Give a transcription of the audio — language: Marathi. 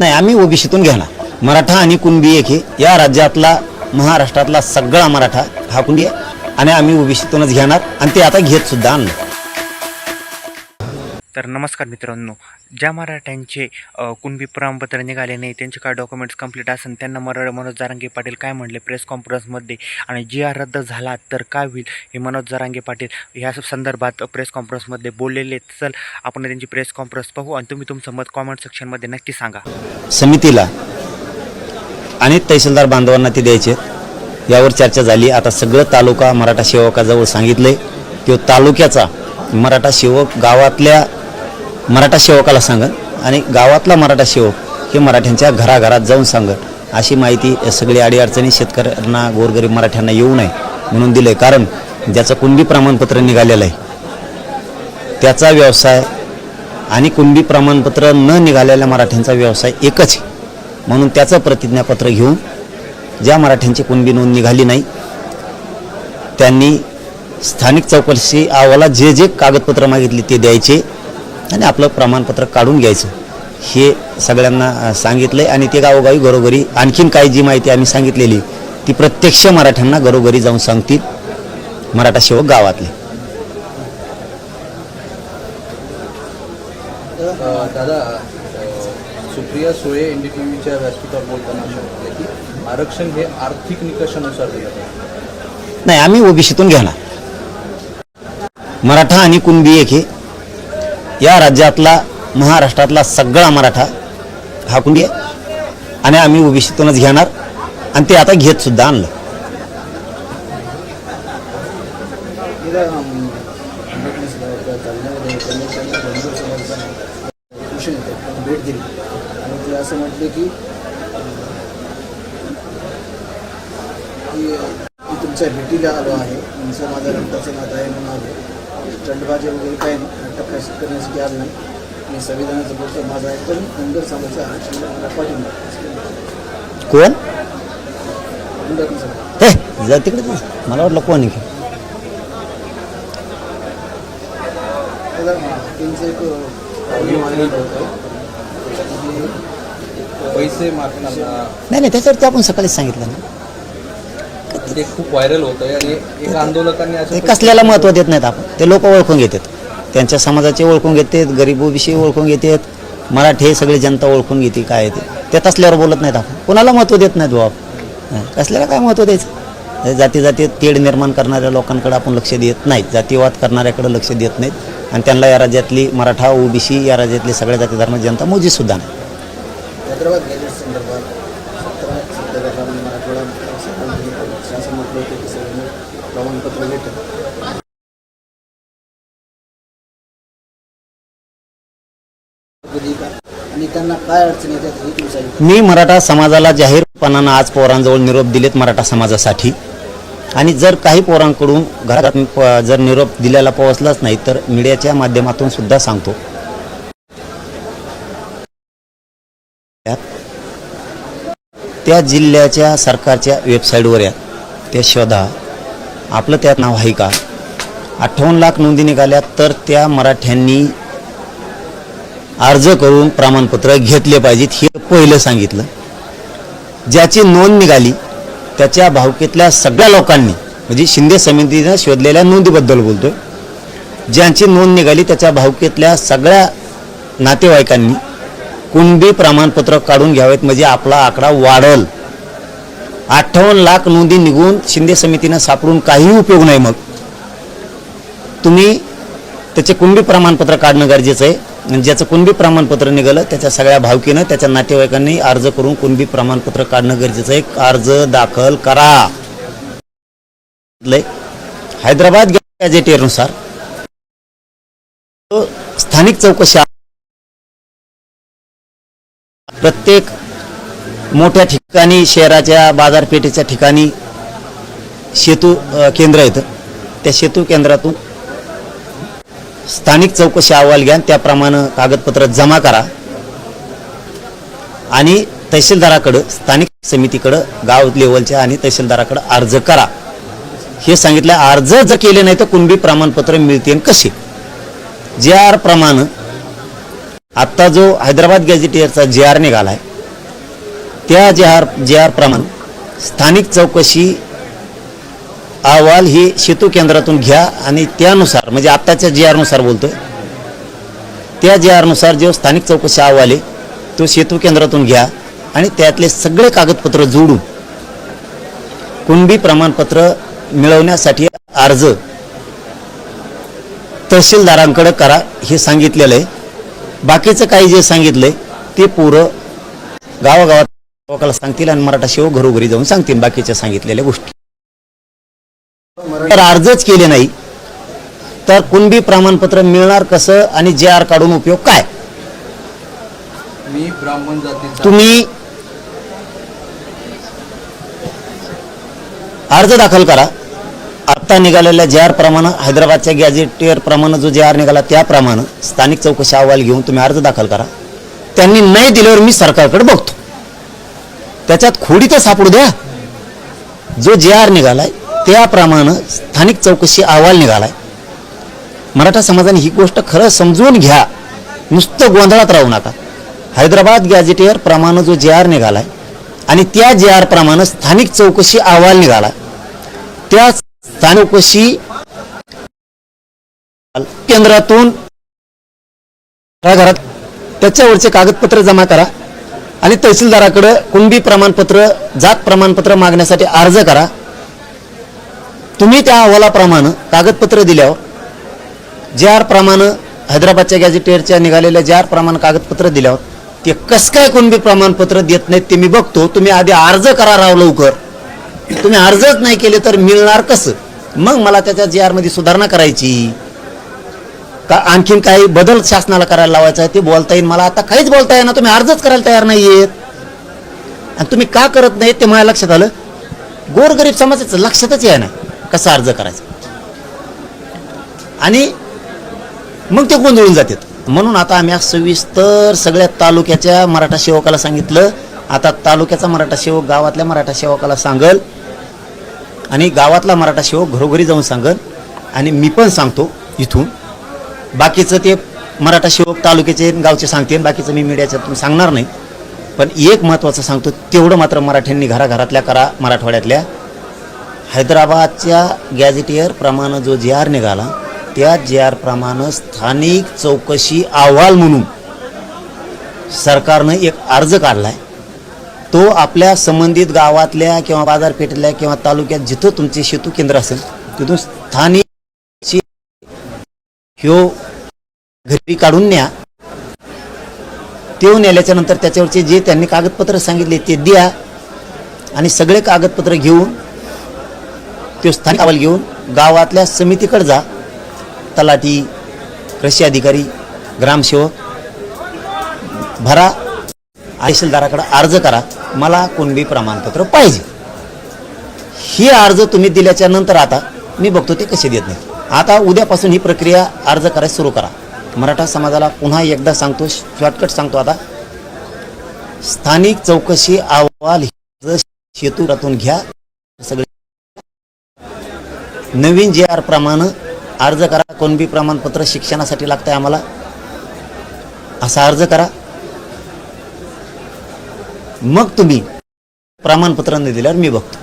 नाही आम्ही ओबीसीतून घेणार. मराठा आणि कुणबी एक हे या राज्यातला महाराष्ट्रातला सगळा मराठा हा कुणबी आहे. आणि आम्ही ओबीसीतूनच घेणार. आणि ते आता घेत सुद्धा आणलं. तर नमस्कार मित्रांनो ज्या मराठ्यांचे कुणबी प्रमाणपत्र निघाले नाही त्यांचे काय डॉक्युमेंट्स कंप्लीट असेल त्यांना मर मनोज जारांगे पाटील काय म्हणले प्रेस कॉन्फरन्समध्ये आणि जी आर रद्द झाला तर काय होईल? हे मनोज जारांगे पाटील ह्या संदर्भात प्रेस कॉन्फरन्समध्ये बोललेले चल आपण त्यांची प्रेस कॉन्फरन्स पाहू आणि तुम्ही तुमचं मत कॉमेंट सेक्शनमध्ये नक्की सांगा. समितीला अनेक तहसीलदार बांधवांना ते द्यायचे यावर चर्चा झाली. आता सगळं तालुका मराठा सेवकाजवळ सांगितलंय तो तालुक्याचा मराठा सेवक गावातल्या मराठा सेवकाला सांगत आणि गावातला मराठा सेवक हे मराठ्यांच्या घराघरात जाऊन सांगत अशी माहिती सगळी अडीअडचणी शेतकऱ्यांना गोरगरीब मराठ्यांना येऊ नये म्हणून दिलं आहे कारण ज्याचं कुणबी प्रमाणपत्र निघालेलं आहे त्याचा व्यवसाय आणि कुणबी प्रमाणपत्र न निघालेल्या मराठ्यांचा व्यवसाय एकच म्हणून त्याचं प्रतिज्ञापत्र घेऊन ज्या मराठ्यांची कुणबी नोंद निघाली नाही त्यांनी स्थानिक चौकशी अहवालात जे जे कागदपत्र मागितली ते द्यायचे. आणि आपलं प्रमाणपत्र काढून घ्यायचं. हे सगळ्यांना अ, सांगितलंय आणि ते गावोगावी घरोघरी आणखीन काही जी माहिती आम्ही सांगितलेली ती प्रत्यक्ष मराठ्यांना घरोघरी जाऊन सांगतील मराठा सेवक गावातले. दादा Supriya Sule N D T व्हीच्या व्यासपीठावर बोलताना असं म्हटलं की आरक्षण हे आर्थिक निकषानुसार दिलं नाही आम्ही ओबीसीतून घेणार. मराठा आणि कुणबी एक हे या राज्यातला महाराष्ट्रातला सगळा मराठा हा कुणबी आहे आणि आम्ही ओबीसीतूनच घेणार. आणि ते आता घेत सुद्धा आणलं. भेट दिली आणि ते असं म्हटले की तुमच्या भेटीला आलो आहे. तुमचं माझा रक्ताचं नातं आहे म्हणून आलो. स्टंटबाजी वगैरे काही नाही. टप्प्या करण्यासाठी आलो नाही. मी संविधानाचं बोलतो माझा एकदम धनगर समाजाचं आरक्षणाला मला पाठिंबा कोण? धनगर समाज. हे जा तिकडे. मला वाटलं कोण आहे? त्यांचं एक पैसे नाही नाही त्याच्यावरती आपण सकाळीच सांगितलं ना. ते खूप व्हायरल होतंय आणि एक आंदोलकांनी ते असं कसल्याला महत्त्व देत नाहीत आपण. ते लोक ओळखून घेतात. त्यांच्या समाजाचे ओळखून घेतात गरिबोविषयी ओळखून घेतात. मराठी हे सगळी जनता ओळखून घेते काय आहे ते. ते तसल्यावर बोलत नाहीत आपण. कोणाला महत्त्व देत नाहीत बाबा कसल्याला काय महत्त्व द्यायचं? जाती जाती तेढ निर्माण करणाऱ्या लोकांकडे आपण लक्ष देत नाहीत. जातीवाद करणाऱ्याकडे लक्ष देत नाहीत. आणि त्यांना या राज्यातली मराठा ओबीसी या राज्यातली सगळ्या जाती धर्म जनता मोजी सुद्धा नाही. हैदराबाद संदर्भात. प्रमाणपत्र भेटेल आणि त्यांना काय अडचण येतात मी मराठा समाजाला जाहीरपणानं आज पोरांजवळ निरोप दिलेत मराठा समाजासाठी. आणि जर काही पोरांकडून घरात जर निरोप दिलेला पोहोचलाच नाही तर मीडियाच्या माध्यमातून सुद्धा सांगतो. त्या जिल्ह्याच्या सरकारच्या वेबसाईटवर या. ते शोधा. आपलं त्यात नाव आहे का? अठ्ठावन्न लाख नोंदी निघाल्या तर त्या मराठ्यांनी अर्ज करून प्रमाणपत्र घेतले पाहिजेत हे पहिलं सांगितलं. ज्याची नोंद निघाली त्याच्या भावकीतल्या सगळ्या लोकांनी म्हणजे शिंदे समितीनं शोधलेल्या नोंदीबद्दल बोलतोय ज्यांची नोंद निघाली त्याच्या भावकीतल्या सगळ्या नातेवाईकांनी कुणबी प्रमाणपत्र काढून घ्यावेत म्हणजे आपला आकडा वाढल. अठ्ठावन्न लाख नोंदी निघून शिंदे समितीनं सापडून काहीही उपयोग नाही मग. तुम्ही त्याचे कुणबी प्रमाणपत्र काढणं गरजेचं आहे. आणि ज्याचं कुणबी प्रमाणपत्र निघालं त्याच्या सगळ्या भावकीनं त्याच्या नातेवाईकांनी अर्ज करून कुणबी प्रमाणपत्र काढणं गरजेचं आहे. अर्ज दाखल करा. हैदराबाद गॅजेटियरनुसार स्थानिक चौकशी प्रत्येक मोठ्या ठिकाणी शहराच्या बाजारपेठेच्या ठिकाणी सेतू केंद्र येतं त्या सेतू केंद्रातून स्थानिक चौकशी अहवाल घ्या त्याप्रमाणे कागदपत्र जमा करा. आणि तहसीलदाराकडं स्थानिक समितीकडं गाव लेवलच्या आणि तहसीलदाराकडं अर्ज करा. हे सांगितलं अर्ज जर केले नाही तर कुणबी प्रमाणपत्र मिळते कसे? जे आर प्रमाण आत्ता जो हैदराबाद गॅझेटियरचा जे आर निघाला आहे त्या जे आर जे आर प्रमाण स्थानिक चौकशी अहवाल ही सेतू केंद्रातून घ्या आणि त्यानुसार म्हणजे आत्ताच्या जे आरनुसार बोलतोय त्या जे आरनुसार जो स्थानिक चौकशी अहवाल आहे तो सेतू केंद्रातून घ्या आणि त्यातले सगळे कागदपत्र जोडून कुणबी प्रमाणपत्र मिळवण्यासाठी अर्ज तहसीलदारांकडे करा हे सांगितलेलं आहे. बाकीचं काही जे सांगितलंय ते पुरं गावागावात लोकांना सांगतील आणि मराठा शिव घरोघरी जाऊन सांगतील बाकीच्या सांगितलेल्या गोष्टी. तर अर्जच केले नाही तर कुणबी प्रमाणपत्र मिळणार कसं आणि जे आर काढून उपयोग काय? मी ब्राह्मण जातीचा. तुम्ही अर्ज दाखल करा. आत्ता निघालेल्या जे आर प्रमाणे हैदराबादच्या गॅजेटियर प्रमाणे जो जे आर निघाला त्याप्रमाणे स्थानिक चौकशी अहवाल घेऊन तुम्ही अर्ज दाखल करा. त्यांनी नाही दिल्यावर मी सरकारकडे बघतो. त्याच्यात खोडी तर सापडू द्या. जो जे आर निघालाय त्याप्रमाणे स्थानिक चौकशी अहवाल निघालाय. मराठा समाजाने ही गोष्ट खरं समजून घ्या. नुसतं गोंधळात राहू नका. हैदराबाद गॅजेटियर प्रमाणे जो जे आर निघालाय आणि त्या जे आर प्रमाणे स्थानिक चौकशी अहवाल निघाला त्या चौकशी केंद्रातून घरात त्याच्यावरचे कागदपत्र जमा करा. आणि तहसीलदाराकडं कुणबी प्रमाणपत्र जात प्रमाणपत्र मागण्यासाठी अर्ज करा. तुम्ही त्या अहवालाप्रमाणे कागदपत्र दिल्यावर जे आर प्रमाणे हैदराबादच्या गॅझेटेअरच्या निघालेल्या जे आर प्रमाण कागदपत्र दिल्यावर ते कसं काय कुणबी प्रमाणपत्र देत नाहीत ते मी बघतो. तुम्ही आधी अर्ज करा राव लवकर. तुम्ही अर्जच नाही केले तर मिळणार कसं? मग मला त्याच्या जे आरमध्ये सुधारणा करायची. का आणखीन काही बदल शासनाला करायला लावायचा आहे ते बोलता येईल. मला आता काहीच बोलता येईना. तुम्ही अर्जच करायला तयार नाही आहेत आणि तुम्ही का करत नाहीत ते माझ्या लक्षात आलं. गोरगरीब समाजाचं लक्षातच या ना कसा अर्ज करायचा. आणि मग ते गोंधळून जातात. म्हणून आता आम्ही आज सविस्तर सगळ्या तालुक्याच्या मराठा सेवकाला सांगितलं. आता तालुक्याचा मराठा सेवक गावातल्या मराठा सेवकाला सांगल. आणि गावातला मराठा सेवक घरोघरी जाऊन सांगल. आणि मी पण सांगतो इथून. बाकीचं ते मराठा शिवक तालुक्याचे गावचे सांगते बाकीचं मी मीडियाच्यातून सांगणार नाही. पण एक महत्त्वाचं सांगतो तेवढं मात्र मराठ्यांनी घराघरातल्या करा मराठवाड्यातल्या. हैदराबादच्या गॅझेटियर प्रमाणे जो जे आर निघाला त्या जे आर प्रमाणे स्थानिक चौकशी अहवाल म्हणून सरकारनं एक अर्ज काढलाय. तो आपल्या संबंधित गावातल्या किंवा बाजारपेठेतल्या किंवा तालुक्यात जिथं तुमचे सेतू केंद्र असेल तिथून स्थानिक ह्यो घरी काढून न्या. तेवून नेल्याच्या नंतर त्याच्यावरचे जे त्यांनी कागदपत्र सांगितले ते द्या आणि सगळे कागदपत्र घेऊन त्यो स्थानिक अहवाल घेऊन गावातल्या समितीकडे जा. तलाठी कृषी अधिकारी ग्रामसेवक भरा तहसीलदाराकडे अर्ज करा. मला कुणबी प्रमाणपत्र पाहिजे. ही अर्ज तुम्ही दिल्याच्या नंतर आता मी बघतो ते कसे देत नाही आता उद्यापासून ही प्रक्रिया अर्ज करायला सुरू करा. मराठा समाजाला पुन्हा एकदा सांगतो शॉर्टकट सांगतो आता. स्थानिक चौकशी अहवाल शेतूरातून घ्या. सगळे नवीन जे आर प्रमाण अर्ज करा. कोणबी प्रमाणपत्र शिक्षणासाठी लागतंय आम्हाला. असा अर्ज करा. मग तुम्ही प्रमाणपत्र न दिल्यावर मी बघतो.